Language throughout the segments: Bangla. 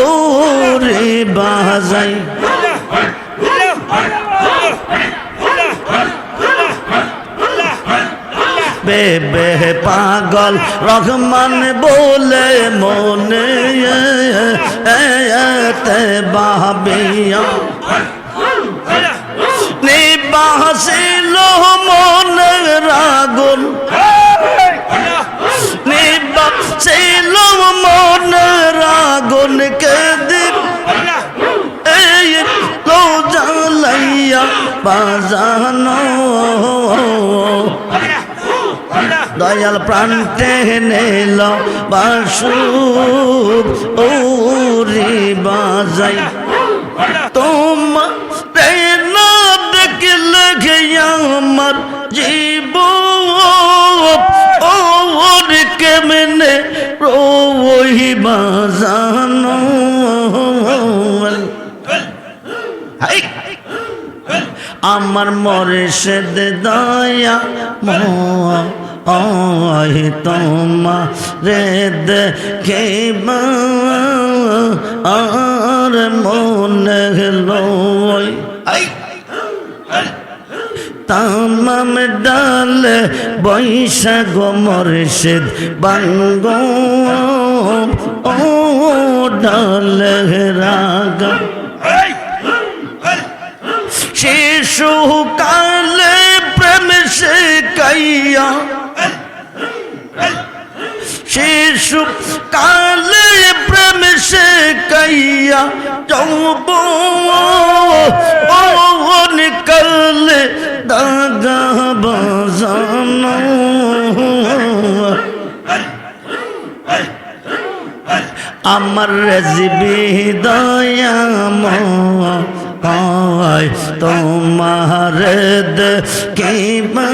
ও রে বাজাই। বেবে পাগল রহমান বলে মনে তে বাবিয়া। নিবাসিল মনের রাগুন দয়াল প্রাণ টেনেল বাসু ওরে বাজাই। তোমার আমার জীব ওর কেমনে রোই বাজানো? আমার মরে সে দয়া ময় তোমার রে দেখেবা আর মনে লয়। তামাম ডাল বৈশাখ মর্ষিদ বাঙ্গ। ও ডাল রাগা। শিশু কালে কাইয়া শিশু কালে প্রেম সে কাইয়া যৌব। নিকলে দাগা বাজানো। আমার রেজিবি দয়াময় তোমার দেখিবা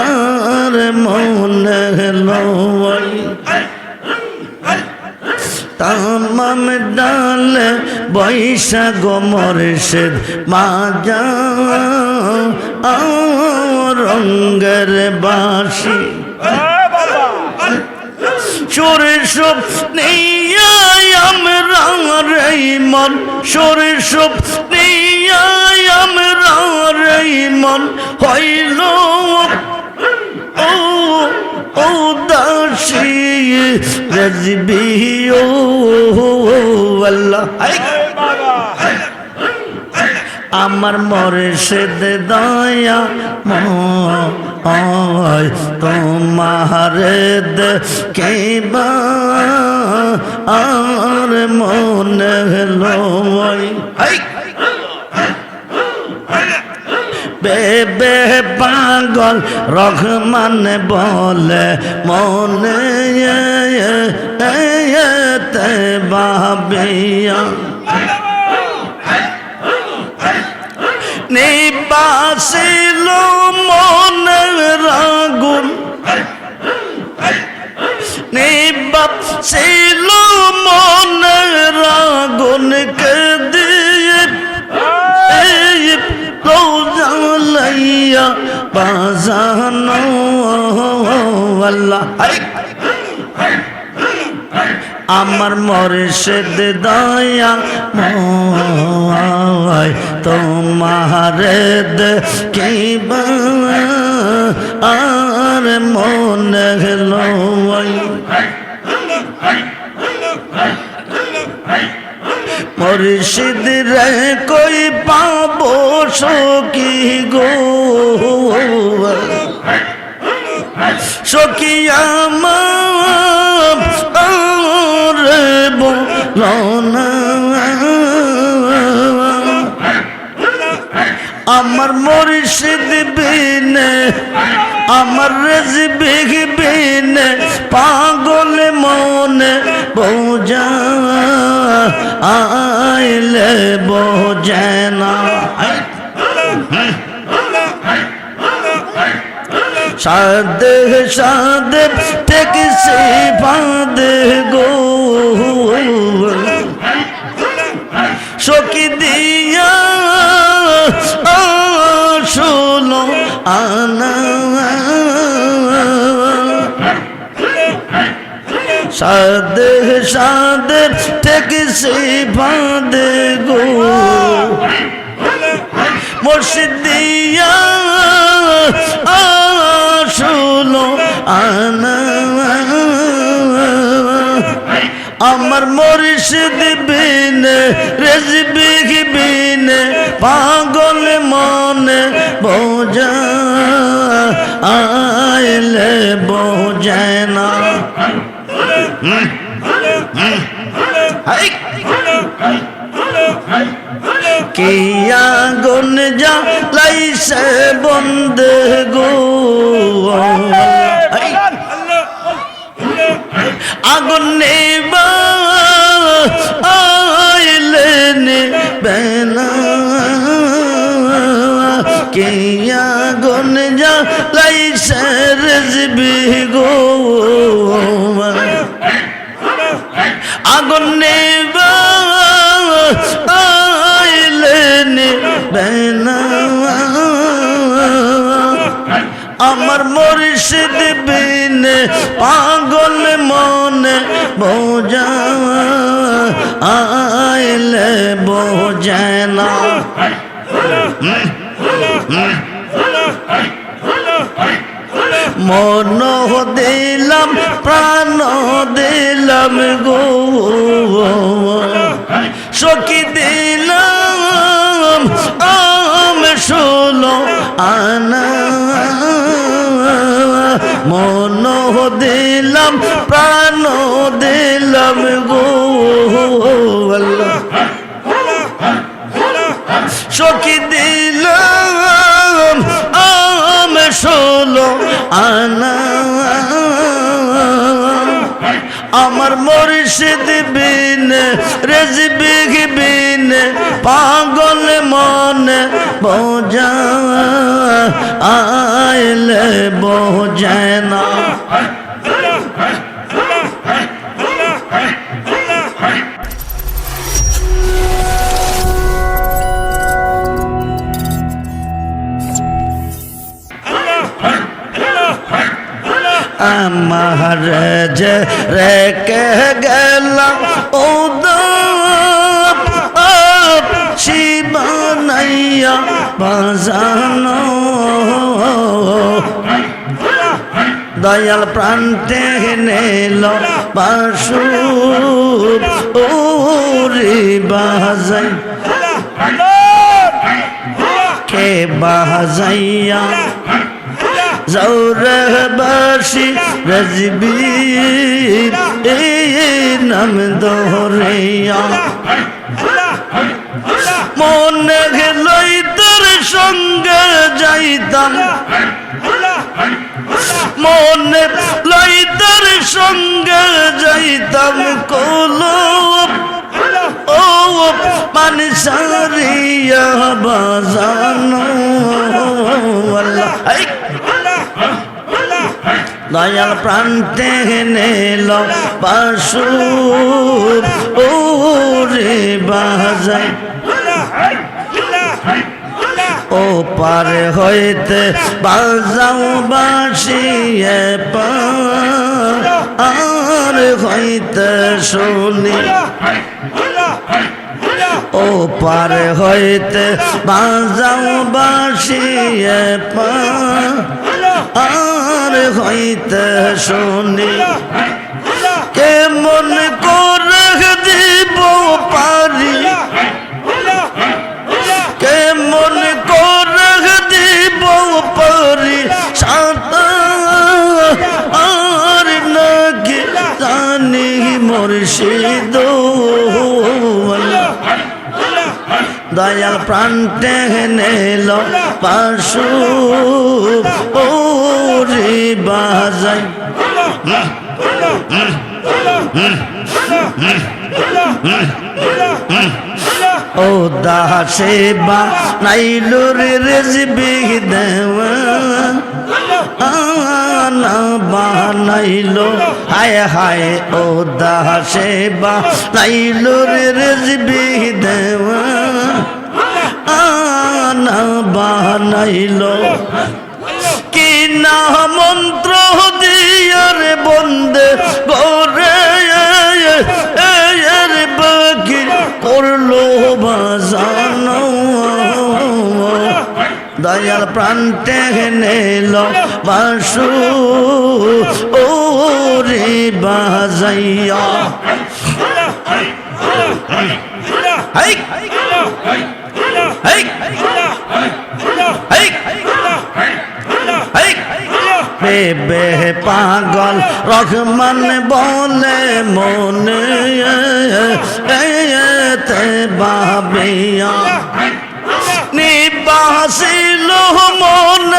আর মনে লয়। তামাম ডাল বৈশাখ মর্ষেদ মাজা রঙ্গের বাসি চোরে সব আমরা রে মন। চোরে সব আমরা রে মন। হইল ও ও দাসী রজবি, ও আল্লাহ। আমার মরে সে দয়া ময় তোমার কেবা আর মনে লয়। বেবে পাগল রহমান বলে মনে তে বাবিয়া। নিবাসিল মনের রাগুন নিবাসিল মনের রাগুন কে দিয়ে বাজানো আল্লাহ। আমার মরে সে দয়া ময় তোমার কিবা আর মনে লয়। মুর্শিদ রে কই পাবো সকি গো? সকিয়া রে আমার মরিষিদ বিনে আমার রেজবিক বিনে পাগল মনে বোঝা আইলে বোঝে না। সাদে সাদে টেকসি বাঁধে গো। সকি দিয়া শুনো আনা। সাদে সাদে ঠেকছে ফাঁদে গো। মুর্শিদিয়া আসলো আমার মুর্শিদ বিন রেজবি বিন, পাগল মনে বোঝা, আইলে বোঝায় না। কিয়া গুন যা লাইসে বন্ধ গো হাই। আগুন নেবা বেনা কে আগুন যা গো? আগুন নেবা বেনা আমার মুর্শিদ বিন পাগল বোঝায় না মন দিলাম, প্রাণ দিলাম গো। সখী দিলাম, আম ষোলো আনা। মন দিলাম, প্রাণ দিলাম গো। সখী দিলাম আম ষোলো আনা। আমার মুর্শিদ বিন রেজবি বিন পাগল মনে বোঝা। আইলে বোঝায় না। আমার যে রেখে গেলাম উদপ শিবানাইয়া দয়াল প্রান্তে নেল বাসু ওরে বাজাই। কে বাজাইয়া জৌরবাসী রজবি নাম দোহরিয়া। মনে গেলই তোর সঙ্গে যাইতাম। মনে লই তোর সঙ্গে যাইতাম। কলো ও মানসারিয়া বাজানো। আল্লাহ, এই দয়াল প্রান্তে নেল পাশু ওরে বাজাই ও পারে হইতে বাজাও বাসিয়ে আর হইতে শুনি। ও পারে হইতে বাজাও বাসিয়ে পা হইতে শুনি। কেমন করে দিব পারি? কেমন করে দিব পারি? সাঁতা আর নাকি জানি মুর্শিদ। দয়াল প্রান্তে নেল পাশু ওরে বাজাই। ও দাসে বা নাইলুর রেজবি দেওয়া। বাহানা বাহানাইল হায় হায় ও দাসে বাহানাইল রেজবি দেওয়া আনা বাহানাইল কি না মন্ত্র দিয়ে রে বন্দে গরে এর বাকির করল বাজানো দয়াল প্রান্তে নিল বাসু ও রে বাজাইয়া। হাই হাই হাই হাই। বেবে পাগল, রহমান বলে মনে তে বাবিয়া। নিবাসিল মন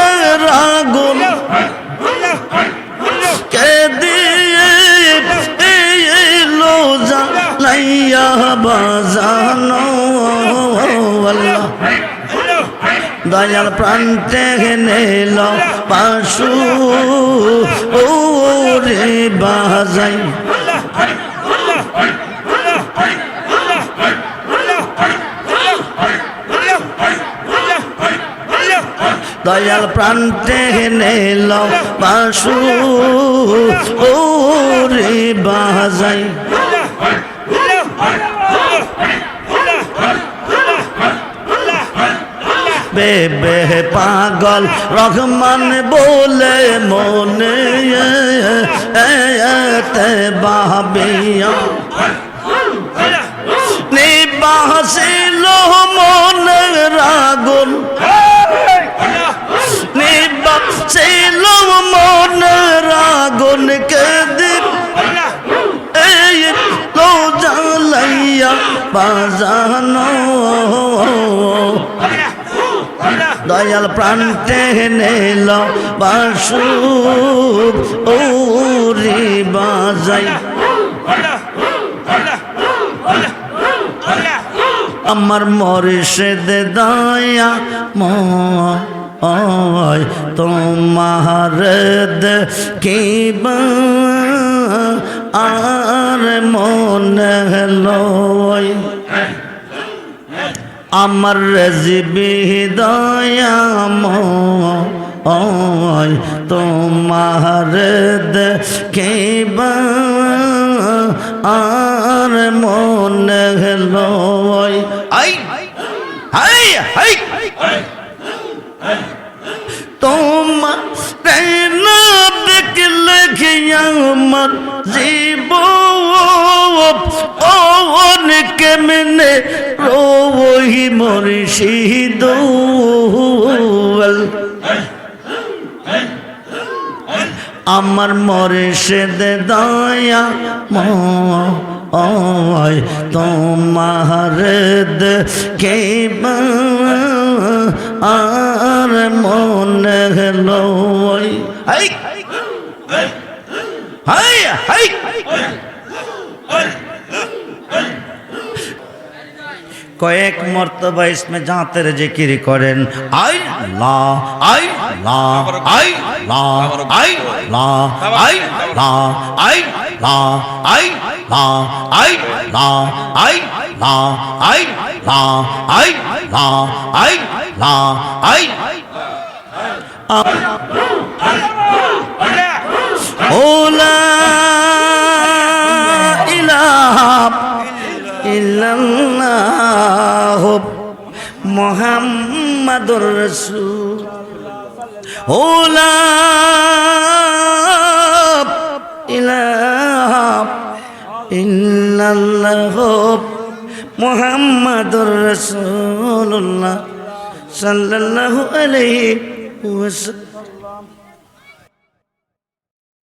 রাগুন কে দিয়ে লো লাইয়া বাজানো? আল্লাহ দয়াল প্রান্তে নিল পাশু ও রে বাজাই। দয়াল প্রান্তে নিল পাশু ও রে বাজাই। বেবে পাগল রহমান বলে মনে তে বাবিয়া পাজানো দয়াল প্রান্তে নেল বাসু ওরে বাজাই। আমার মরিষে দে দয়া তোমার দে কি বা আর মনে লয় আমার রাজবি দয়াময় তোমার কেবা আর মনে লয় আই তোমার আমার জীব ওন কেমনে রোহি মরিষিদ আমার মরিষেদ দয়া ময়, তোমার কে আর মনে লয় হাই হাই হাই কয়েক মর্তবা ইসমে জাতের জিকির করেন আই লা আই লা আই লা আই লা আই লা আই লা আই লা আই লা আই লা আই লা আই লা আই লা আই ওলা ইলাহা ইল্লাল্লাহ মুহাম্মাদুর রাসূল ওলা ইলাহা ইল্লাল্লাহ মুহাম্মাদুর রাসূলুল্লাহ সাল্লাল্লাহু আলাইহি